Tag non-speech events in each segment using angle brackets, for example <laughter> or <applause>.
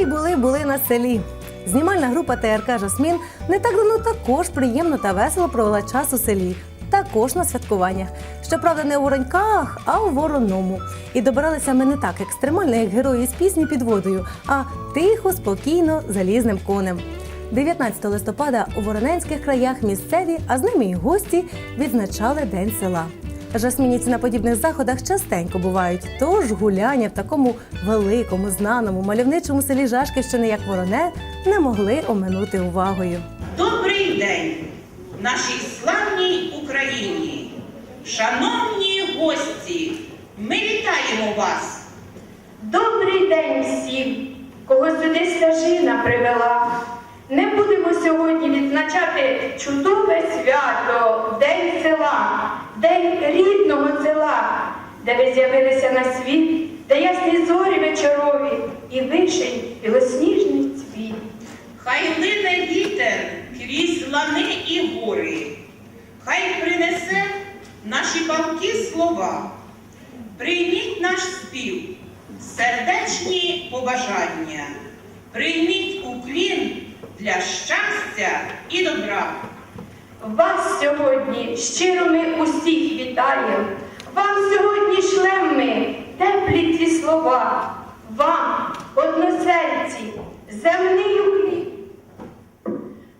Гей, були, були на селі. Знімальна група ТРК Жасмін не так давно також приємно та весело провела час у селі. Також на святкуваннях. Щоправда, не у вороньках, а у вороному. І добиралися ми не так екстремально, як герої з пісні під водою, а тихо, спокійно, залізним конем. 19 листопада у вороненських краях місцеві, а з ними і гості відзначали День села. Жасмінівці на подібних заходах частенько бувають, тож гуляння в такому великому, знаному, мальовничому селі Жашківщини, як Вороне, не могли оминути увагою. Добрий день нашій славній Україні. Шановні гості, ми вітаємо вас. Добрий день всім, кого сюди стежина привела. Не будемо сьогодні відзначати чудове свято, День села, День рідного села, де ви з'явилися на світ, де ясні зорі вечорові і вишень білосніжний цвіт. Хай лине вітер крізь лани і гори. Хай принесе наші палки слова. Прийміть наш спів, сердечні побажання. Прийміть уклін для щастя і добра. Вас сьогодні щиро ми усіх вітаємо. Вам сьогодні шлем ми теплі ці слова. Вам, односельці, земний уклін.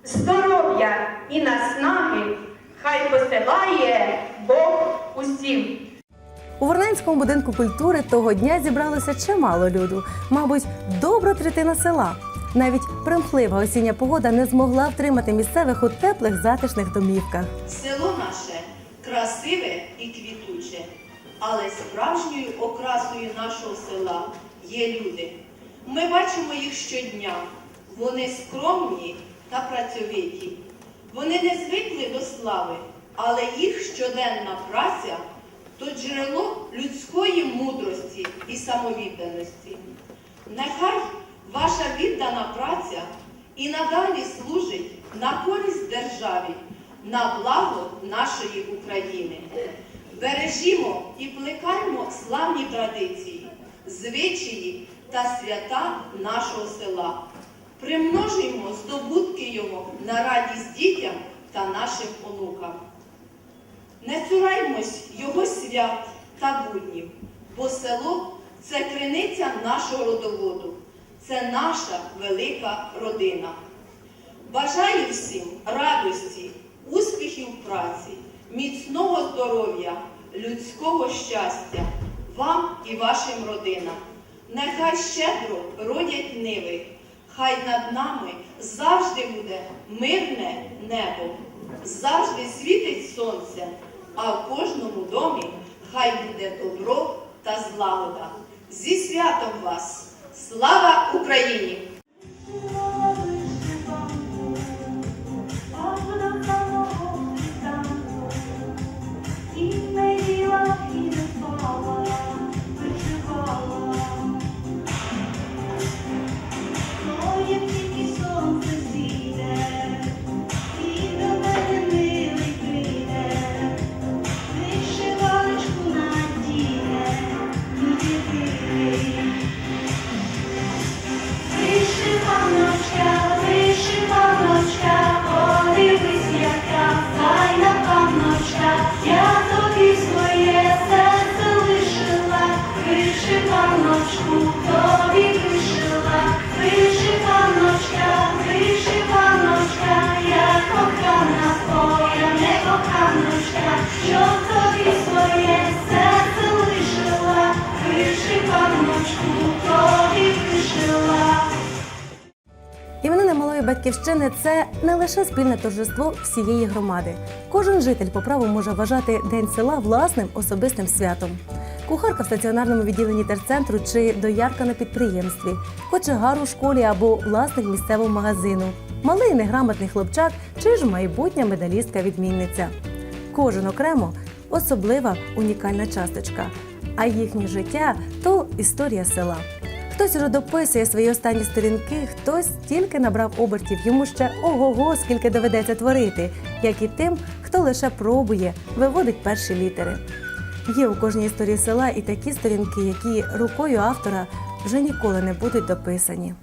Здоров'я і наснаги хай посилає Бог усім. У Вороненському будинку культури того дня зібралося чимало люду, мабуть, добра третина села. Навіть примхлива осіння погода не змогла втримати місцевих у теплих затишних домівках. Село наше красиве і квітуче, але справжньою окрасою нашого села є люди. Ми бачимо їх щодня. Вони скромні та працьовиті. Вони не звикли до слави, але їх щоденна праця то джерело людської мудрості і самовідданості. Нехай ваша віддана праця і надалі служить на користь державі, на благо нашої України. Бережімо і плекаймо славні традиції, звичаї та свята нашого села. Примножуємо здобутки його на радість дітям та нашим онукам. Не цураймось його свят та буднів, бо село це криниця нашого родоводу, це наша велика родина. Бажаю всім радості, успіхів праці, міцного здоров'я, людського щастя, вам і вашим родинам. Нехай щедро родять ниви, хай над нами завжди буде мирне небо, завжди світить сонце, а в кожному домі хай буде добро та злагода. Зі святом вас! Слава Україні! Лише спільне торжество всієї громади. Кожен житель по праву може вважати День села власним особистим святом. Кухарка в стаціонарному відділенні терцентру чи доярка на підприємстві, кочегар у школі або власник місцевого магазину, малий неграмотний хлопчак чи ж майбутня медалістка-відмінниця. Кожен окремо особлива унікальна часточка, а їхнє життя то історія села. Хтось родописує свої останні сторінки, хтось тільки набрав обертів. Йому ще ого, го скільки доведеться творити, як і тим, хто лише пробує, виводить перші літери. Є у кожній історії села і такі сторінки, які рукою автора вже ніколи не будуть дописані.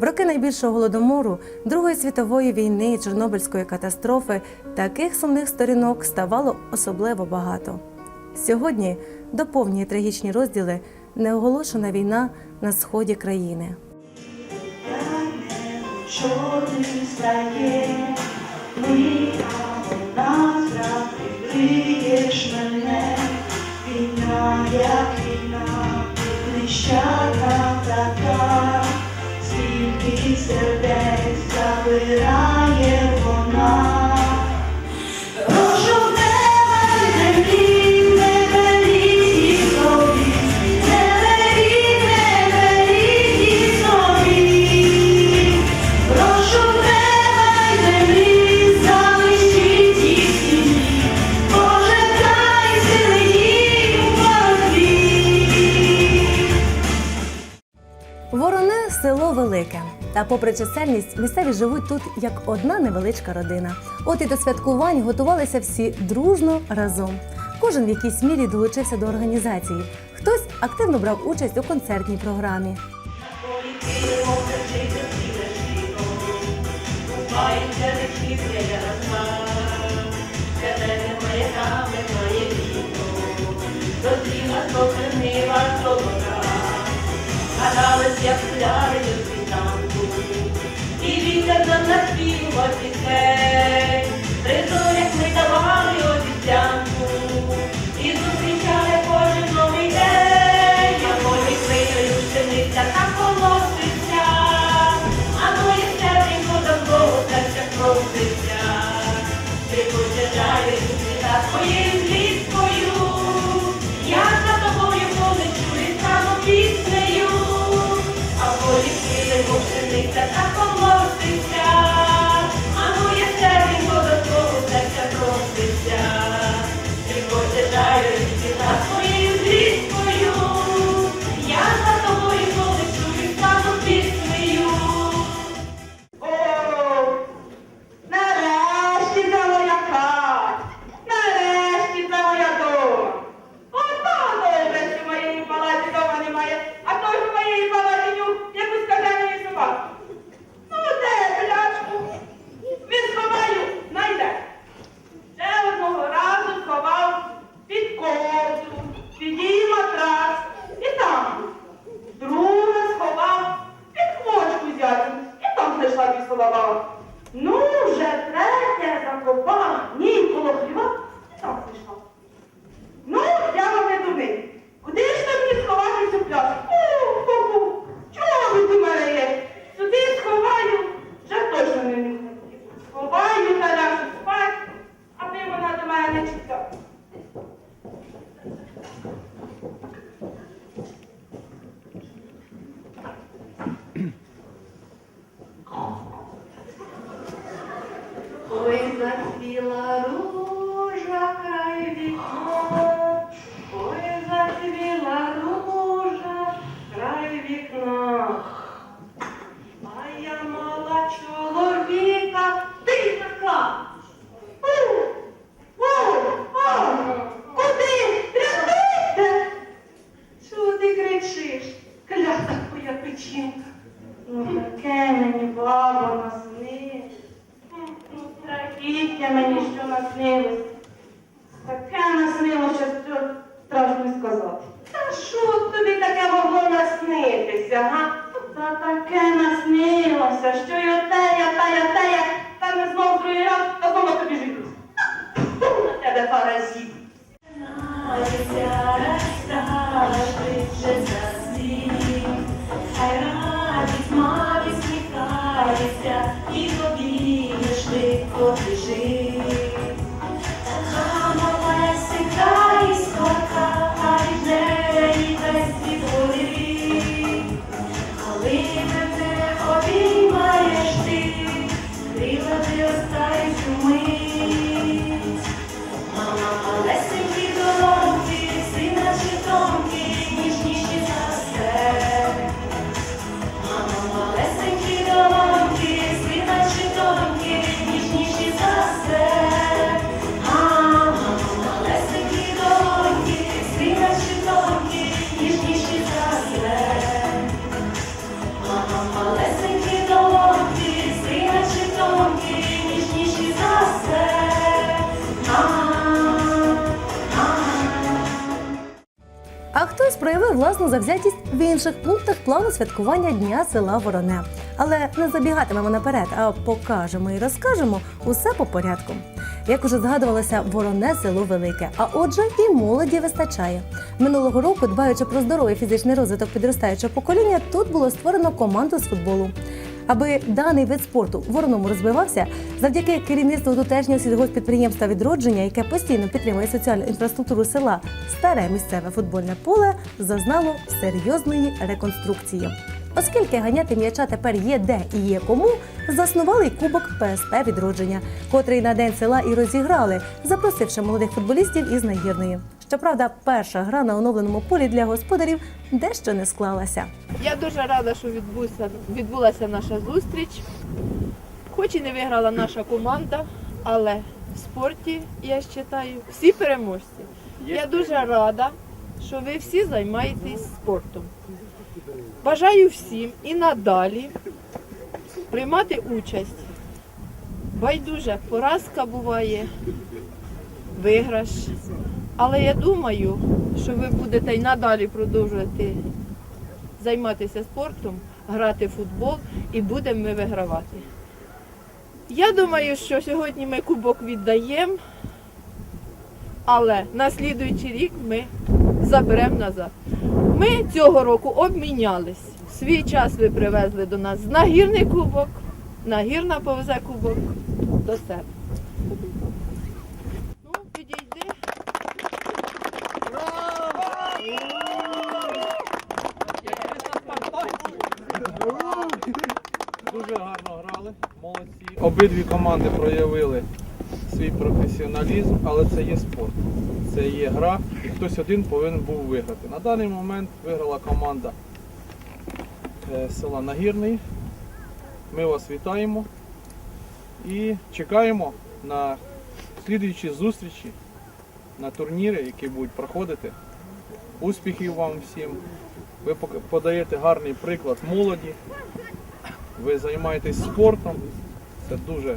В роки найбільшого голодомору, Другої світової війни, і Чорнобильської катастрофи таких сумних сторінок ставало особливо багато. Сьогодні доповнює трагічні розділи неоголошена війна на сході країни. Чорний стає. Та, попри чисельність, місцеві живуть тут як одна невеличка родина. От і до святкувань готувалися всі дружно разом. Кожен в якійсь мірі долучився до організації. Хтось активно брав участь у концертній програмі. Гадалась, Як пляри Mr. what what is that? Демонструє власну завзятість в інших пунктах плану святкування Дня села Вороне. Але не забігатимемо наперед, а покажемо і розкажемо усе по порядку. Як уже згадувалося, вороне село велике, а отже, і молоді вистачає. Минулого року, дбаючи про здоровий фізичний розвиток підростаючого покоління, тут було створено команду з футболу. Аби даний вид спорту в вороному розвивався, завдяки керівництву тутешнього сільгоспідприємства відродження, яке постійно підтримує соціальну інфраструктуру села, старе місцеве футбольне поле зазнало серйозної реконструкції. Оскільки ганяти м'яча тепер є де і є кому, заснували кубок ПСП відродження, котрий на день села і розіграли, запросивши молодих футболістів із нагірної. Щоправда, перша гра на оновленому полі для господарів дещо не склалася. Я дуже рада, що відбувся, відбулася наша зустріч. Хоч і не виграла наша команда, але в спорті, я вважаю, всі переможці. Я дуже рада, що ви всі займаєтесь спортом. Бажаю всім і надалі приймати участь. Байдуже поразка буває, виграш. Але я думаю, що ви будете й надалі продовжувати займатися спортом, грати в футбол і будемо ми вигравати. Я думаю, що сьогодні ми кубок віддаємо, але на слідуючий рік ми заберемо назад. Ми цього року обмінялись. Свій час ви привезли до нас нагірний кубок, нагірна повезе кубок до себе. Ну, підійди. Дуже гарно грали, молодці. Обидві команди проявили свій професіоналізм, але це є спорт. Це є гра, і хтось один повинен був виграти. На даний момент виграла команда е, села Нагірний. Ми вас вітаємо і чекаємо на слідуючі зустрічі, на турніри, які будуть проходити. Успіхів вам всім. Ви подаєте гарний приклад молоді. Ви займаєтесь спортом. Це дуже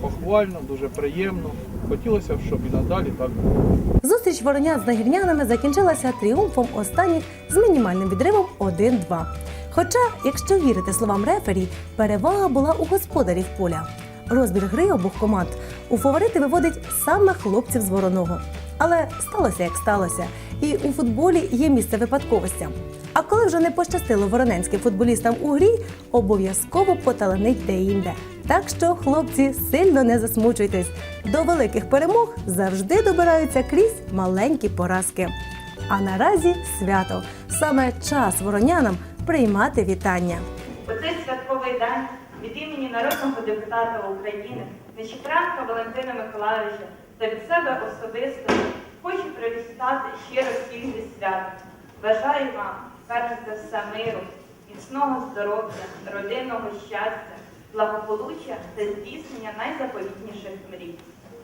похвально, дуже приємно. Хотілося б, щоб і надалі так було. Зустріч воронят з нагірнянами закінчилася тріумфом останніх з мінімальним відривом 1-2. Хоча, якщо вірити словам рефері, перевага була у господарів поля. Розбір гри обох команд у фаворити виводить саме хлопців з вороного. Але сталося як сталося, і у футболі є місце випадковостям. А коли вже не пощастило вороненським футболістам у грі, обов'язково поталанить де-інде. Так що, хлопці, сильно не засмучуйтесь. До великих перемог завжди добираються крізь маленькі поразки. А наразі свято саме час воронянам приймати вітання. У цей святковий день від імені народного депутата України Нечіпрянка Валентина Миколаївича та від себе особисто хочу привітати щиро всіх зі свят. Бажаю вам перш за все миру, міцного здоров'я, родинного щастя, благополуччя та здійснення найзаповітніших мрій.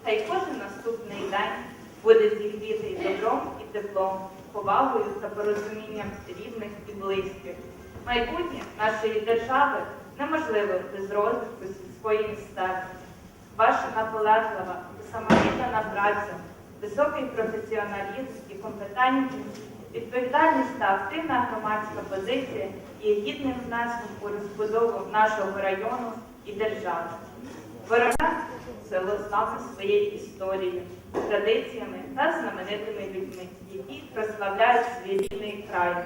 Хай кожен наступний день буде зігрітий добром і теплом, повагою та порозумінням рідних і близьких. Майбутнє нашої держави неможливо без розвитку сільської місцевості. Ваша наполеглива самовіддана праця, високий професіоналізм і компетентність, відповідальність та активна громадська позиція є гідним внеском у розбудову нашого району і держави. Ворона село саме своєю історією, традиціями та знаменитими людьми, які прославляють свій рідний край.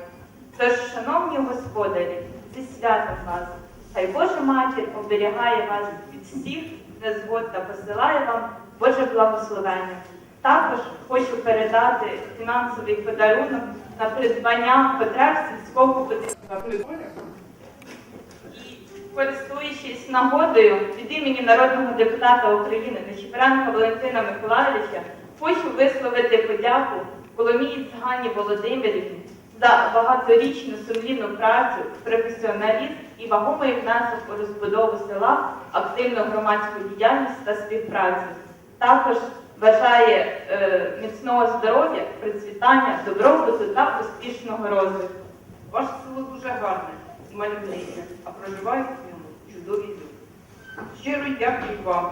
Тож, шановні господарі, зі святом вас, хай Божа матір оберігає вас від всіх незгод та посилає вам Боже благословення. Також хочу передати фінансовий подарунок на придбання потреб сільського будинку. І, користуючись нагодою від імені народного депутата України Нечіпрянка Валентина Миколаївича, хочу висловити подяку Коломієць Ганні Володимирівні за багаторічну сумлінну працю, професіоналізм і вагомий внесок у розбудову села, активну громадську діяльність та співпрацю. Також бажає е, міцного здоров'я, процвітання, добробуту та успішного розвитку. Ваше село дуже гарне мальовниче, а проживають в ньому чудові люди. Щиро дякую вам,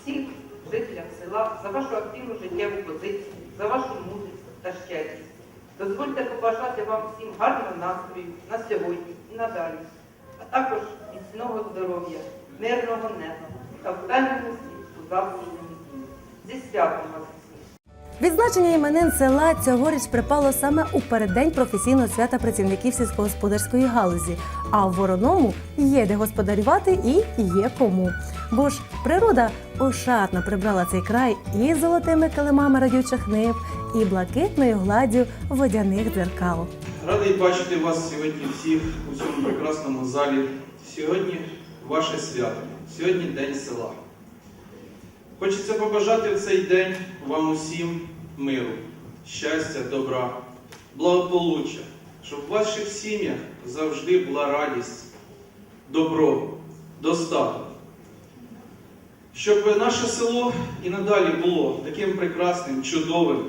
всім жителям села, за вашу активну життєву позицію, за вашу мудрість та щедрість. Дозвольте побажати вам всім гарного настрою на сьогодні і надалі, а також міцного здоров'я, мирного неба та впевненості у завтрашньому. Зі святом вас всіх! Відзначення іменин села цьогоріч припало саме у переддень професійного свята працівників сільськогосподарської галузі. А в вороному є де господарювати і є кому. Бо ж природа ошатно прибрала цей край і золотими килимами радючих нив, і блакитною гладдю водяних дзеркал. Радий бачити вас сьогодні всіх у цьому прекрасному залі. Сьогодні ваше свято, сьогодні День села. Хочеться побажати в цей день вам усім миру, щастя, добра, благополуччя, щоб в ваших сім'ях завжди була радість, добро, достаток. Щоб наше село і надалі було таким прекрасним, чудовим,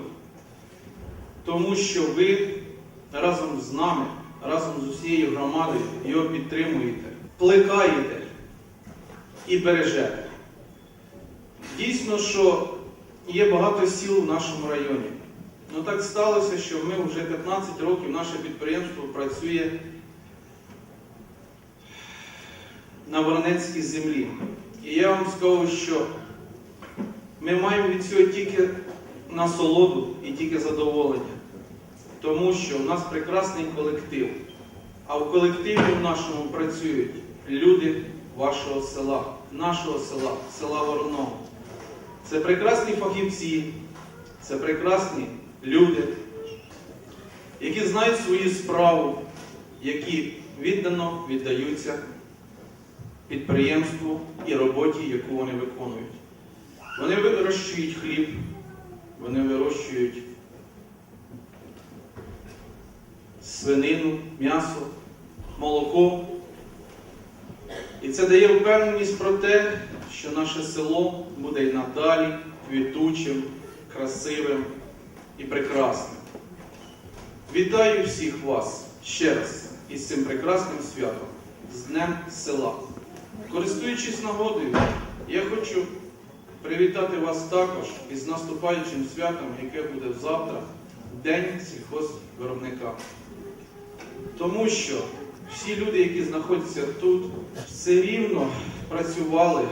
тому що ви разом з нами, разом з усією громадою його підтримуєте, плекаєте і бережете. Дійсно, що є багато сіл в нашому районі. Ну так сталося, що ми вже 15 років наше підприємство працює на Воронецькій землі. І я вам скажу, що ми маємо від цього тільки насолоду і тільки задоволення тому що в нас прекрасний колектив. А в колективі в нашому працюють люди вашого села, нашого села, села Вороного. Це прекрасні фахівці, це прекрасні люди, які знають свою справу, які віддано віддаються підприємству і роботі, яку вони виконують. Вони вирощують хліб, вони вирощують свинину, м'ясо, молоко. І це дає впевненість про те, що наше село буде й надалі квітучим, красивим і прекрасним. Вітаю всіх вас ще раз із цим прекрасним святом, з Днем села. Користуючись нагодою, я хочу привітати вас також із наступаючим святом, яке буде завтра, День сільхозвиробника. Тому що всі люди, які знаходяться тут, все рівно працювали,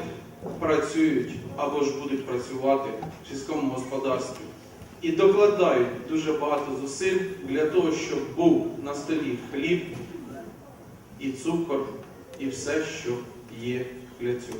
працюють або ж будуть працювати в сільському господарстві. І докладають дуже багато зусиль для того, щоб був на столі хліб і цукор, і все, що є для цього.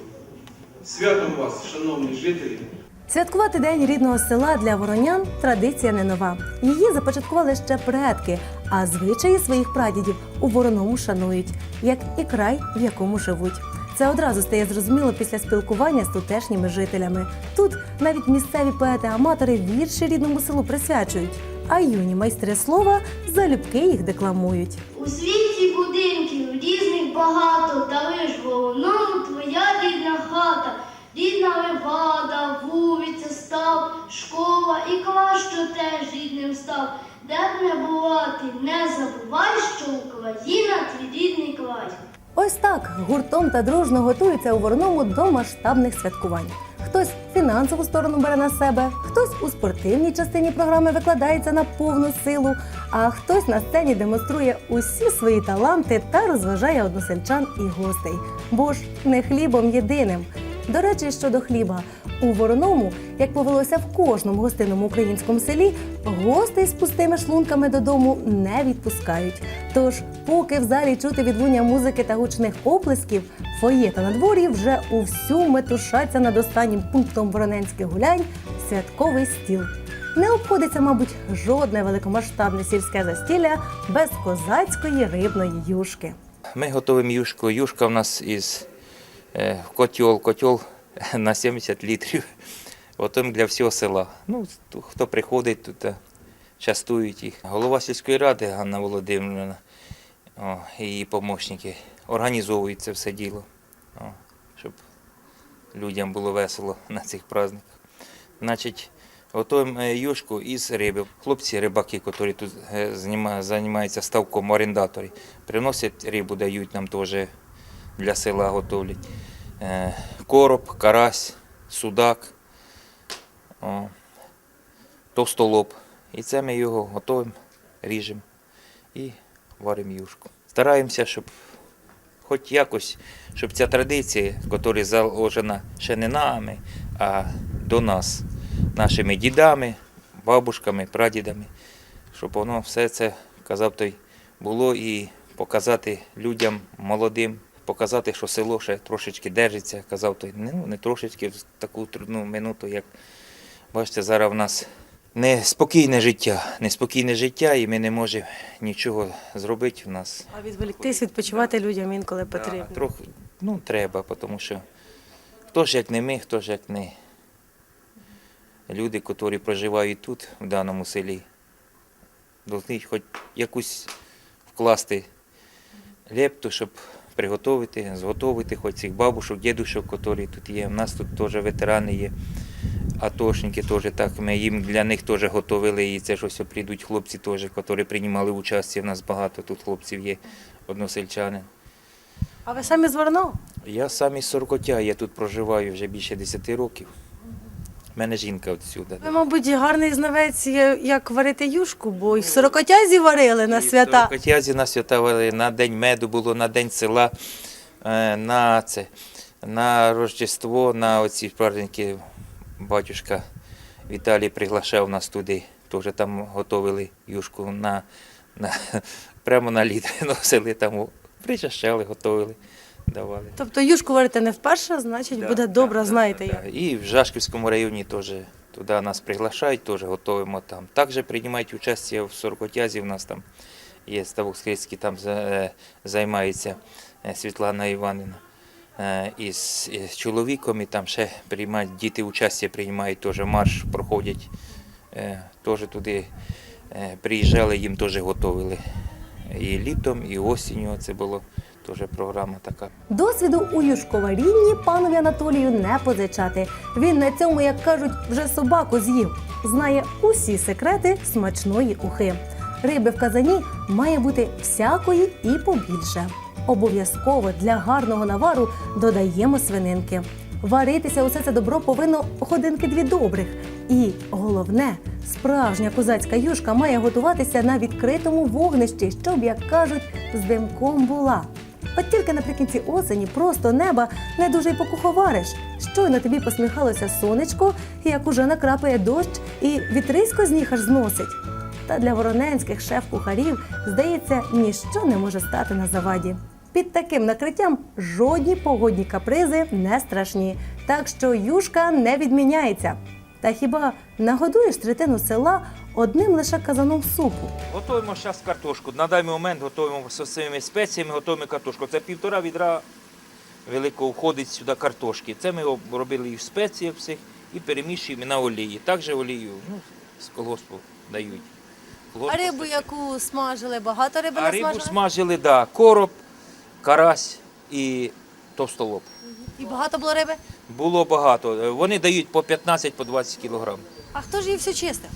Святом вас, шановні жителі! Святкувати день рідного села для воронян традиція не нова. Її започаткували ще предки, а звичаї своїх прадідів у вороному шанують, як і край, в якому живуть. Це одразу стає зрозуміло після спілкування з тутешніми жителями. Тут навіть місцеві поети-аматори вірші рідному селу присвячують, а юні майстри слова залюбки їх декламують. У світі будинків різних багато, та лиш головному твоя рідна хата, рідна левада, вулиця, став, школа і клас, що теж рідним став. Де б не була ти, не забувай, що Україна твій рідний край. Ось так гуртом та дружно готуються у Вороному до масштабних святкувань. Хтось фінансову сторону бере на себе, хтось у спортивній частині програми викладається на повну силу, а хтось на сцені демонструє усі свої таланти та розважає односельчан і гостей. Бо ж не хлібом єдиним. До речі, щодо хліба, у Вороному, як повелося в кожному гостинному українському селі, гостей з пустими шлунками додому не відпускають. Тож, поки в залі чути відлуння музики та гучних оплесків, фоє та надворі вже увсю метушаться над останнім пунктом вороненських гулянь святковий стіл. Не обходиться, мабуть, жодне великомасштабне сільське застілля без козацької рибної юшки. Ми готуємо юшку. Юшка в нас із е, котел, котел на 70 літрів. Готуємо для всього села. Ну, хто приходить тут, е, частують їх. Голова сільської ради Ганна Володимирівна о, і її помічники організовують це все діло, о, щоб людям було весело на цих праздниках. Значить, готуємо юшку із риби. Хлопці, рибаки, які тут е, займаються ставком орендаторі, приносять рибу, дають нам теж для села готовлять. Е, Короб, карась, судак, товстолоб. І це ми його готуємо ріжемо і варимо юшку. Стараємося, щоб хоч якось, щоб ця традиція, яка заложена ще не нами, а до нас, нашими дідами, бабушками, прадідами, щоб воно все це, казав той, було і показати людям молодим, показати, що село ще трошечки держиться, казав той, ну не трошечки в таку трудну минуту, як бачите, зараз в нас неспокійне життя, неспокійне життя, і ми не можемо нічого зробити в нас. А відволіктись, відпочивати людям інколи потрібно. Да, трохи, ну, треба, тому що хто ж як не ми, хто ж як не люди, які проживають тут, в даному селі, повинні хоч якусь вкласти лепту, щоб приготувати, зготовити хоч цих бабушок, дідушок, які тут є. У нас тут теж ветерани є. Атошники теж так, ми їм для них теж готували, і це ж ось прийдуть хлопці теж, які приймали участь. У нас багато тут хлопців є, односельчани. А ви самі з Варно? Я сам із Сорокотя, я тут проживаю вже більше 10 років. У мене жінка отсюди. Ви, мабуть, гарний знавець, є, як варити юшку, бо і в сорокотязі варили на свята. Сорокотязі на свята вели, на день меду було, на день села, е, на це, на Рождество, на оці праздники батюшка Віталій приглашав нас туди. Теж там готували юшку на, на, <laughs> прямо на лід <laughs> носили, там причащали, готували, давали. Тобто юшку варите не вперше, значить Да, буде да, добре, да, знаєте да, як. да. І в Жашківському районі теж туди нас приглашають, теж готуємо там. Також приймають участь в Сорокотязі, у нас там є ставок Скрицький, там за- е, займається е, Світлана Іванівна. е, Із, із чоловіком і там ще приймають, діти участь приймають, теж марш проходять, е, теж туди е, приїжджали, їм теж готували. І літом, і осінню це було теж програма така. Досвіду у юшковарінні панові Анатолію не позичати. Він на цьому, як кажуть, вже собаку з'їв. Знає усі секрети смачної ухи. Риби в казані має бути всякої і побільше. Обов'язково для гарного навару додаємо свининки. Варитися усе це добро повинно годинки дві добрих. І головне, справжня козацька юшка має готуватися на відкритому вогнищі, щоб, як кажуть, з димком була. От тільки наприкінці осені просто неба не дуже й покуховариш. Щойно тобі посміхалося сонечко, як уже накрапає дощ, і вітрисько з ніг аж зносить. Та для вороненських шеф-кухарів, здається, ніщо не може стати на заваді. Під таким накриттям жодні погодні капризи не страшні, так що юшка не відміняється. Та хіба нагодуєш третину села одним лише казаном супу? Готуємо зараз картошку. На даний момент готуємо з цими спеціями, готуємо картошку. Це півтора відра великого входить сюди картошки. Це ми робили і в спеціях всіх і перемішуємо на олії. Також олію ну, з колгоспу дають. Колгосп постачає. яку смажили, багато риби а рибу смажили, да, короб, карась і товстолоб. І багато було риби. Було багато. Вони дають по 15 по 20 кілограм. А хто ж її все чистив?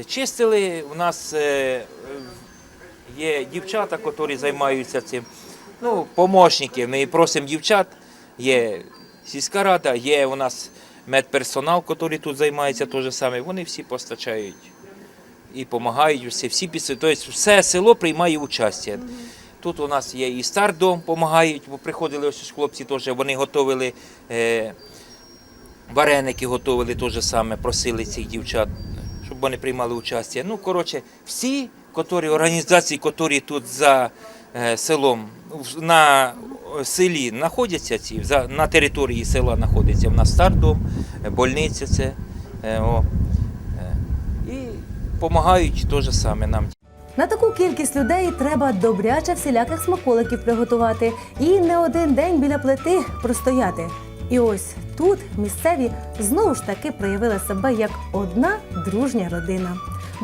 Чистили, у нас е, є дівчата, які займаються цим. Ну, помощники. Ми просимо дівчат. Є сільська рада, є у нас медперсонал, який тут займається теж саме. Вони всі постачають і допомагають всі, всі після. Тобто все село приймає участь. Тут у нас є і стардом, допомагають, бо приходили ось хлопці теж, вони готували. Е, Вареники готували теж саме, просили цих дівчат, щоб вони приймали участь. Ну, коротше, всі котрі, організації, які тут за е, селом, на е, селі знаходяться, ці, на території села знаходиться. У нас стардом, е, больниця це. О, і допомагають теж саме нам. На таку кількість людей треба добряче всіляких смаколиків приготувати і не один день біля плити простояти. І ось тут місцеві знову ж таки проявили себе як одна дружня родина.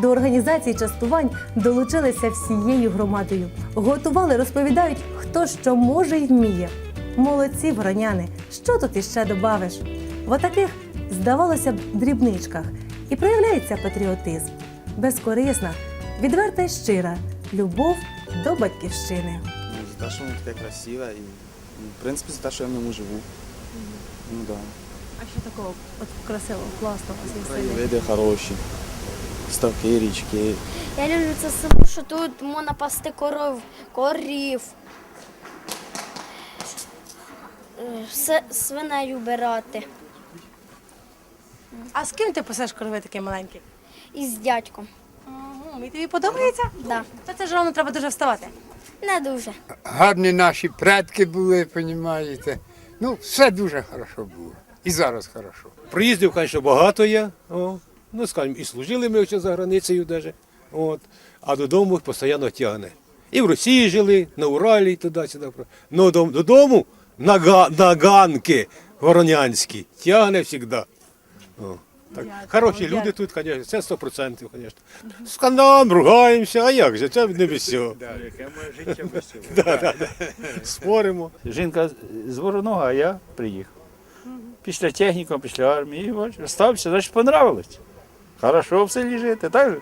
До організації частувань долучилися всією громадою. Готували, розповідають, хто що може й вміє. Молодці вороняни, що тут іще добавиш? В отаких, здавалося б, дрібничках і проявляється патріотизм, безкорисна, відверта й щира любов до батьківщини. Ну, за те, що воно таке красиве і, в принципі, за те, що я в ньому живу. Ну так. А що такого от красивого, класного у вас є в селі? Краєвиди хороші. ставки, річки. Я люблю це село, що тут можна пасти коров, корів, все- свиней убирати. А з ким ти пасеш корови такі маленькі? І з дядьком. Угу, і тобі подобається? Да. Та це ж рано треба дуже вставати. Не дуже. гарні наші предки були, розумієте. Ну, все дуже хорошо було. І зараз хорошо. Приїздів, звісно, багато є. О. Ну, скажімо, і служили ми ще за границею даже. От. А додому постійно тягне. І в Росії жили, на Уралі, туди-сюди. Ну, додому на, на ганки воронянські тягне завжди. Так, хороші люди тут, звісно, це 100%, звісно. Скандалом, ругаємося, а як же, це не без цього. <laughs> Яке моє життя <laughs> без цього. Да, да, да. Споримо. Жінка з Вороного, а я приїхав. Після техніку, після армії, бачиш, стався, значить, понравилось. Хорошо в селі жити, так же?